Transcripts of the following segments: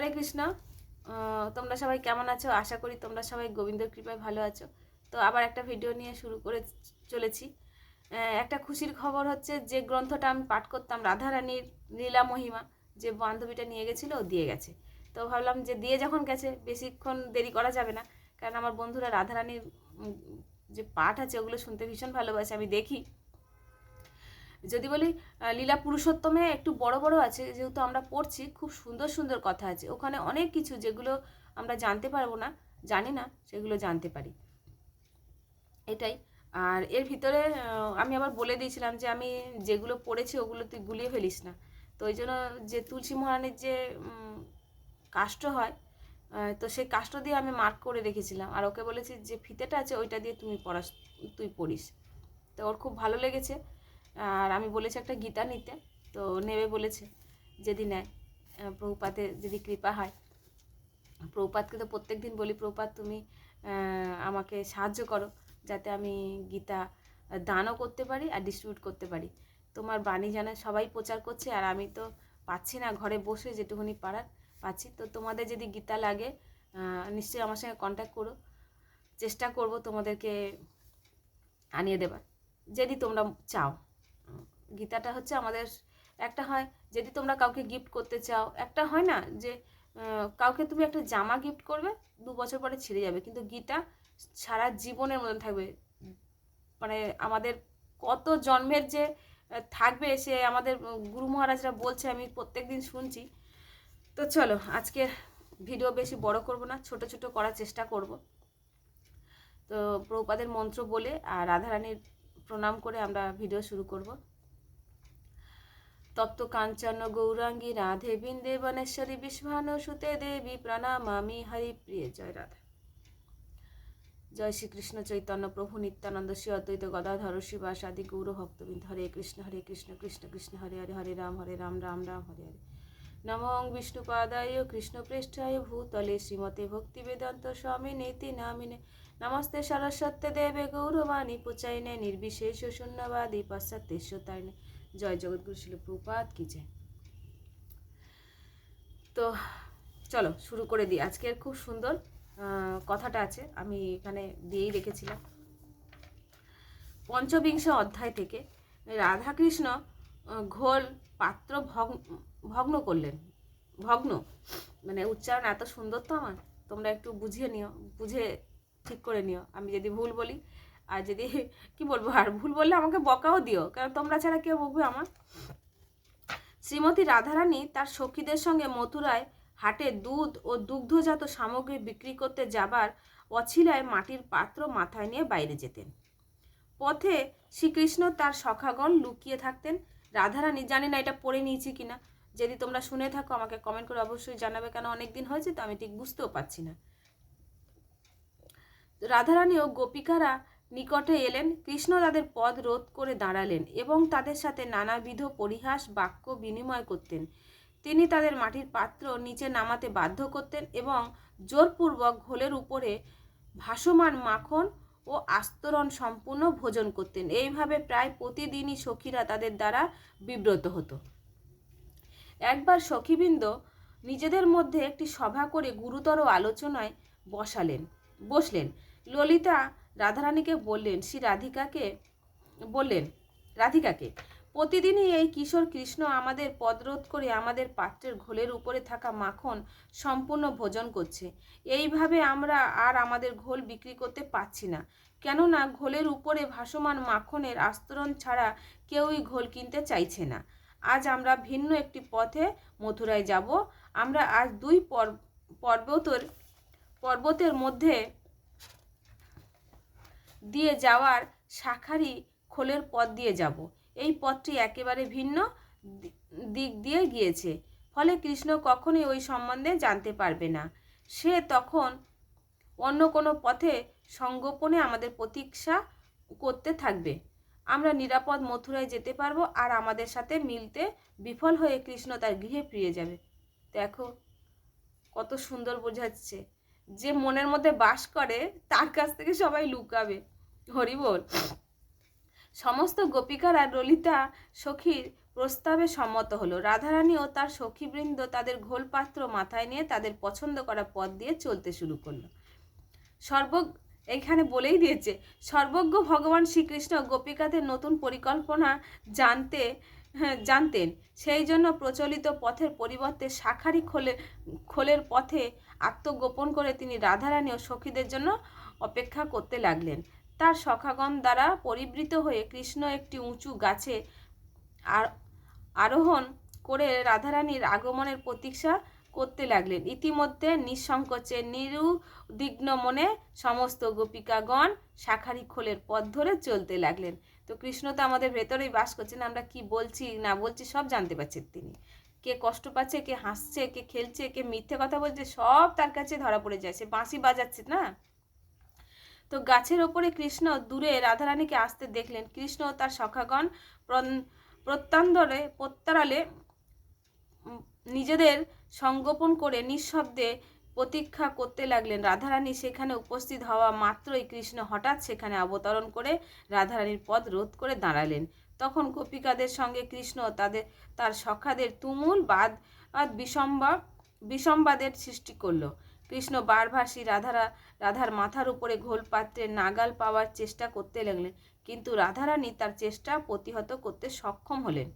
হরে কৃষ্ণ। তোমরা সবাই কেমন আছো? আশা করি তোমরা সবাই গোবিন্দর কৃপায় ভালো আছো। তো আবার একটা ভিডিও নিয়ে শুরু করে চলেছি। একটা খুশির খবর হচ্ছে যে গ্রন্থটা আমি পাঠ করতাম রাধারানীর লীলা মহিমা, যে বান্ধবীটা নিয়ে গেছিল, ও দিয়ে গেছে। তো ভাবলাম যে দিয়ে যখন গেছে, বেশিক্ষণ দেরি করা যাবে না। কারণ আমার বন্ধুরা রাধারানীর যে পাঠ আছে, ওগুলো শুনতে ভীষণ ভালোবাসে, আমি দেখি। যদি বলি লীলা পুরুষোত্তমে একটু বড় বড় আছে, যেহেতু আমরা পড়ছি, খুব সুন্দর সুন্দর কথা আছে। ওখানে অনেক কিছু যেগুলো আমরা জানতে পারব না, জানি না, সেগুলো জানতে পারি। এটাই। আর এর ভিতরে আমি আবার বলে দিয়েছিলাম যে আমি যেগুলো পড়েছি ওগুলো তুই গুলিয়ে ফেলিস না। তো ওই জন্য যে তুলসী মহারানীর যে কাষ্ট হয় তো সেই কাষ্ট দিয়ে আমি মার্ক করে রেখেছিলাম। আর ওকে বলেছি যে ফিতেটা আছে, ওইটা দিয়ে তুমি পড়াস, তুই পড়িস। তো ওর খুব ভালো লেগেছে। আর আমি বলেছি একটা গীতা নিতে, তো নেবে বলেছে, যদি নেয়। প্রভুপাতে যদি কৃপা হয়। প্রভুপাতকে তো প্রত্যেক দিন বলি, প্রভুপাত তুমি আমাকে সাহায্য করো, যাতে আমি গীতা দানও করতে পারি আর ডিস্ট্রিবিউট করতে পারি। তোমার বাণী জানে সবাই প্রচার করছে আর আমি তো পাচ্ছি না ঘরে বসে যেটুকুনি পারার, পাচ্ছি। তো তোমাদের যদি গীতা লাগে নিশ্চয়ই আমার সঙ্গে কন্ট্যাক্ট করো। চেষ্টা করব তোমাদেরকে আনিয়ে দেবার, যদি তোমরা চাও। গীতাটা হচ্ছে আমাদের, একটা হয় যদি তোমরা কাউকে গিফট করতে চাও, একটা হয় না যে কাউকে তুমি একটা জামা গিফট করবে, দু বছর পরে ছিঁড়ে যাবে। কিন্তু গীতা সারা জীবনের মতন থাকবে। মানে আমাদের কত জন্মের যে থাকবে সে আমাদের গুরু মহারাজরা বলছে, আমি প্রত্যেক দিন শুনছি। তো চলো আজকে ভিডিও বেশি বড় করব না, ছোট ছোট করার চেষ্টা করব। তো প্রপাদের মন্ত্র বলে আর রাধারানীর প্রণাম করে আমরা ভিডিও শুরু করব। তপ্ত কাঞ্চন, গৌরাঙ্গী, রাধে বৃন্দে বনেশ্বরী বিশ্বভানু সুতে দেবী, প্রণামামি হরি প্রিয় জয় রাধা। জয় শ্রীকৃষ্ণ চৈতন্য, প্রভু নিত্যানন্দ, শ্রী অদ্বৈত গদাধর শিবাস আদি গৌর ভক্তবৃন্দ, হরে কৃষ্ণ হরে কৃষ্ণ কৃষ্ণ কৃষ্ণ, হরে হরে হরে রাম হরে রাম রাম রাম, হরে হরে। নমং বিষ্ণুপাদায় কৃষ্ণপৃষ্ঠায় ভূতলে শ্রীমতে ভক্তিবেদান্ত স্বামী নীতি নামিনে। নমস্তে সরস্বত্যে দেবে গৌরবাণী পুচাইনে নির্বিশেষ শূন্যবাদী পশ্চাৎ পাশ্চাত্যেশ্বতারিণে জয় জগৎগুরু শিল প্রপাত কি জয়। তো চলো, শুরু করে দিই। আজকের খুব সুন্দর কথাটা আছে, আমি এখানে দিয়েই রেখেছিলাম। পঞ্চবিংশ অধ্যায় থেকে রাধাকৃষ্ণ ঘোল পাত্র ভগ্ন ভগ্ন করলেন। ভগ্ন? মানে উচ্চারণ এত সুন্দর তো আমার? তোমরা একটু বুঝিয়ে নিও, বুঝে ঠিক করে নিও। আমি যদি ভুল বলি আর যদি, কি বলব, আর ভুল বললে আমাকে বকাও দিও, কারণ তোমরা ছাড়া কেউ বকবে আমার। শ্রীমতী রাধারানী তার সখীদের সঙ্গে মথুরায় হাটে দুধ ও দুগ্ধজাত সামগ্রী বিক্রি করতে যাবার অছিলায় মাটির পাত্র মাথায় নিয়ে বাইরে যেতেন। পথে শ্রীকৃষ্ণ তার সখাগণ লুকিয়ে থাকতেন। রাধারানী, জানি না এটা পড়ে নিয়েছি কিনা। যদি তোমরা শুনে থাকো, আমাকে কমেন্ট করে অবশ্যই জানাবে, কেন অনেক দিন হয়েছে তো আমি ঠিক বুঝতেও পারছি না। রাধারানী ও গোপিকারা নিকটে এলেন, কৃষ্ণ তাদের পদ রোধ করে দাঁড়ালেন এবং তাদের সাথে নানাবিধ পরিহাস, বাক্য বিনিময় করতেন। তিনি তাদের মাটির পাত্র নিচে নামাতে বাধ্য করতেন এবং জোরপূর্বক ঘোলের উপরে ভাসমান মাখন ও আস্তরণ সম্পূর্ণ ভোজন করতেন। এইভাবে প্রায় প্রতিদিনই সখীরা তাদের দ্বারা বিব্রত হতো। একবার সখীবৃন্দ নিজেদের মধ্যে একটি সভা করে গুরুতর আলোচনায় বসালেন, বসলেন। ললিতা রাধারানীকে বললেন, শ্রী রাধিকাকে বললেন, রাধিকাকে, প্রতিদিনই এই কিশোর কৃষ্ণ আমাদের পদরোধ করে আমাদের পাত্রের ঘোলের উপরে থাকা মাখন সম্পূর্ণ ভোজন করছে। এইভাবে আমরা আর আমাদের ঘোল বিক্রি করতে পারছি না। কেননা ঘোলের উপরে ভাসমান মাখনের আস্তরণ ছাড়া কেউই ঘোল কিনতে চাইছে না। আজ আমরা ভিন্ন একটি পথে মথুরায় যাব। আমরা আজ দুই পর- পর্বতের পর্বতের মধ্যে দিয়ে যাওয়ার শাখারি খোলের পথ দিয়ে যাব। এই পথটি একেবারে ভিন্ন দিক দিয়ে গিয়েছে। ফলে কৃষ্ণ কখনোই ওই সম্বন্ধে জানতে পারবে না। সে তখন অন্য কোনো পথে সঙ্গোপনে আমাদের প্রতীক্ষা করতে থাকবে। আমরা নিরাপদ মথুরায় যেতে পারব আর আমাদের সাথে মিলতে বিফল হয়ে কৃষ্ণ তার গৃহে ফিরে যাবে। দেখো কত সুন্দর বোঝাচ্ছে। যে মনের মধ্যে বাস করে, তার কাছ থেকে সবাই লুকাবে। হরি বল। সমস্ত গোপিকারা ললিতা সখীর প্রস্তাবে সম্মত হলো। রাধারানী ও তার সখীবৃন্দ তাদের ঘোলপাত্র মাথায় নিয়ে তাদের পছন্দ করা পথ দিয়ে চলতে শুরু করল। সর্ব, এখানে বলেই দিয়েছে, সর্বজ্ঞ ভগবান শ্রীকৃষ্ণ গোপিকাদের নতুন পরিকল্পনা জানতে জানতেন। সেই জন্য প্রচলিত পথের পরিবর্তে শাখারি খোলে, খোলের পথে আত্মগোপন করে তিনি রাধারানী ও সখীদের জন্য অপেক্ষা করতে লাগলেন। তার সখাগণ দ্বারা পরিবৃত হয়ে কৃষ্ণ একটি উঁচু গাছে আর, আরোহণ করে রাধারানীর আগমনের প্রতীক্ষা করতে লাগলেন। ইতিমধ্যে নিঃসংকোচে, নিরুদ্বিগ্ন মনে সমস্ত গোপিকাগণ শাখারি খোলের পথ ধরে চলতে লাগলেন। তো কৃষ্ণ তো আমাদের ভেতরেই বাস করছেন, আমরা কি বলছি, না বলছি সব জানতে পারছেন তিনি। কে কষ্ট পাচ্ছে, কে হাসছে, কে খেলছে, কে মিথ্যে কথা বলছে, সব তার কাছে ধরা পড়ে যাচ্ছে বাঁশি বাজাচ্ছে না। তো গাছের ওপরে কৃষ্ণ দূরে রাধারানীকে আসতে দেখলেন। কৃষ্ণ তার সখাগণ প্রত্যান্তরে প্রত্যারালে নিজেদের সংগোপন করে নিঃশব্দে প্রতীক্ষা করতে লাগলেন। রাধারানী সেখানে উপস্থিত হওয়া মাত্রই কৃষ্ণ হঠাৎ সেখানে অবতরণ করে রাধারানীর পদ রোধ করে দাঁড়ালেন। তখন গোপিকাদের সঙ্গে কৃষ্ণ তাদের, তার সখাদের তুমুল বাদ বাদ বিসম্বাদ বিসম্বাদের সৃষ্টি করল। কৃষ্ণ বারভাসী রাধারা, রাধার মাথার উপরে ঘোল পাত্রে নাগাল পাওয়ার চেষ্টা করতে লাগলেন, কিন্তু রাধারানী তার চেষ্টা প্রতিহত করতে সক্ষম হলেন।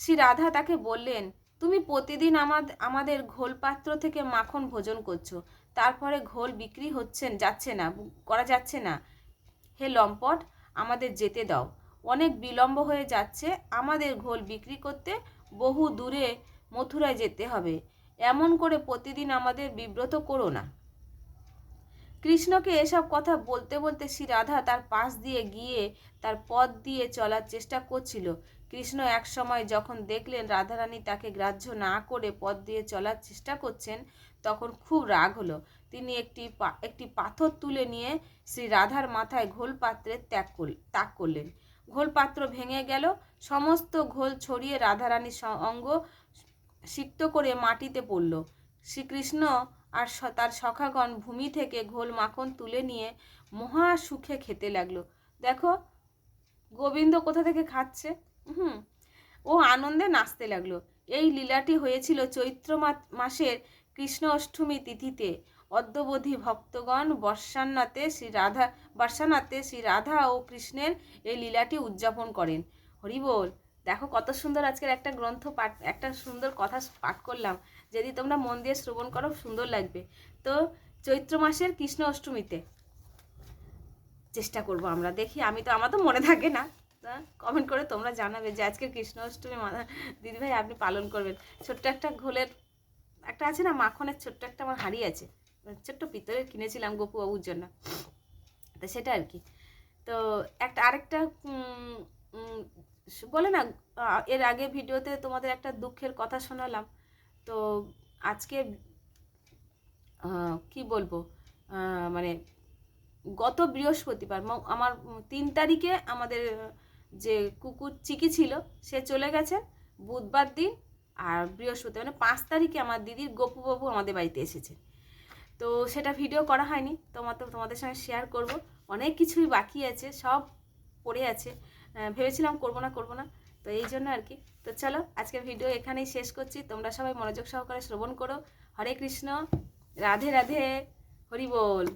শ্রী রাধা তাকে বললেন তুমি প্রতিদিন আমাদের আমাদের ঘোল পাত্র থেকে মাখন ভোজন করছ। তারপরে ঘোল বিক্রি হচ্ছেন যাচ্ছে না করা যাচ্ছে না। হে লম্পট, আমাদের যেতে দাও। অনেক বিলম্ব হয়ে যাচ্ছে, আমাদের ঘোল বিক্রি করতে বহু দূরে মথুরায় যেতে হবে। এমন করে প্রতিদিন আমাদের বিব্রত করো না। কৃষ্ণকে এসব কথা বলতে বলতে শ্রী রাধা তার পাশ দিয়ে গিয়ে তার পথ দিয়ে চলার চেষ্টা করছিল। কৃষ্ণ এক সময় যখন দেখলেন রাধারানী তাকে গ্রাহ্য না করে পথ দিয়ে চলার চেষ্টা করছেন, তখন খুব রাগ হলো। তিনি একটি একটি পাথর তুলে নিয়ে শ্রী রাধার মাথায় ঘোল পাত্রে ত্যাগ করল তাক করলেন। ঘোল পাত্র ভেঙে গেল, সমস্ত ঘোল ছড়িয়ে রাধারানীর অঙ্গ সিক্ত করে মাটিতে পড়ল। শ্রীকৃষ্ণ আর তার সখাগণ ভূমি থেকে ঘোল মাখন তুলে নিয়ে মহা সুখে খেতে লাগল। দেখো, গোবিন্দ কোথা থেকে খাচ্ছে? হুম, ও আনন্দে নাচতে লাগল। এই লীলাটি হয়েছিল চৈত্র মাসের কৃষ্ণ অষ্টমী তিথিতে। অদ্যবধি ভক্তগণ বর্ষান্নাতে শ্রী রাধা বর্ষানাতে শ্রী রাধা ও কৃষ্ণের এই লীলাটি উদযাপন করেন। হরিবোল দেখো কত সুন্দর আজকের একটা গ্রন্থ পাঠ, একটা সুন্দর কথা পাঠ করলাম। যদি তোমরা মন দিয়ে শ্রবণ করো, সুন্দর লাগবে। তো চৈত্র মাসের কৃষ্ণ অষ্টমীতে চেষ্টা করব আমরা। দেখি, আমি তো, আমার তো মনে থাকে না। কমেন্ট করে তোমরা জানাবে যে আজকের কৃষ্ণ অষ্টমী দিদিভাই আপনি পালন করবেন। ছোট্ট একটা ঘোলের, একটা আছে না, মাখনের ছোট্ট একটা আমার হাঁড়ি আছে। ছোট্ট পিতলের কিনেছিলাম গপু বাবুর জন্য। তো সেটা আর কি। তো একটা, আরেকটা বলে না এর আগে ভিডিওতে তোমাদের একটা দুঃখের কথা শোনালাম। তো আজকে কি বলব মানে গত বৃহস্পতিবার আমার তিন তারিখে আমাদের যে কুকুর চিকি ছিল, সে চলে গেছে বুধবার দিন আর বৃহস্পতি মানে পাঁচ তারিখে আমার দিদির গপুবাবু আমাদের বাড়িতে এসেছে। তো সেটা ভিডিও করা হয়নি, তোমার তো তোমাদের সঙ্গে শেয়ার করব। অনেক কিছুই বাকি আছে, সব পড়ে আছে। ভেবেছিলাম করব না, করব না। তো এই জন্য আর কি। তো চলো আজকে ভিডিও এখানেই শেষ করছি। তোমরা সবাই মনোযোগ সহকারে শ্রবণ করো। হরে কৃষ্ণ, রাধে রাধে, হরি বল।